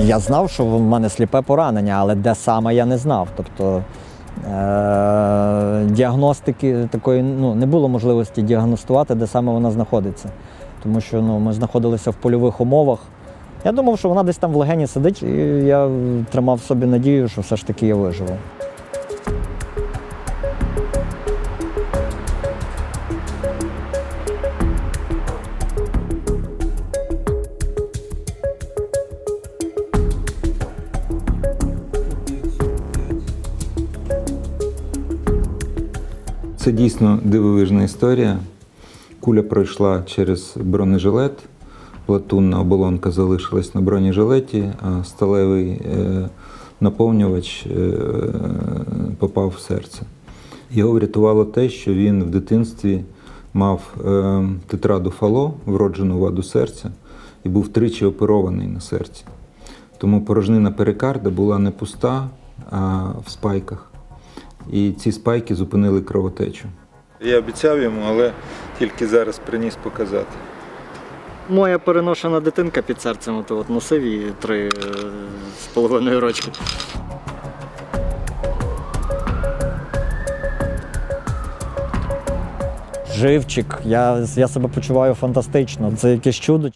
Я знав, що в мене сліпе поранення, але де саме я не знав. Тобто е- діагностики такої ну, не було можливості діагностувати, де саме вона знаходиться. Тому що ну, ми знаходилися в польових умовах. Я думав, що вона десь там в легені сидить, і я тримав собі надію, що все ж таки я виживу. Це дійсно дивовижна історія. Куля пройшла через бронежилет, латунна оболонка залишилась на бронежилеті, а сталевий е, наповнювач е, попав в серце. Його врятувало те, що він в дитинстві мав е, тетраду фало, вроджену ваду серця, і був тричі оперований на серці. Тому порожнина перикарда була не пуста, а в спайках. І ці спайки зупинили кровотечу. Я обіцяв йому, але тільки зараз приніс показати. Моя переношена дитинка під серцем от, от носив її три е, з половиною рочки. Живчик, я, я себе почуваю фантастично. Це якесь чудо.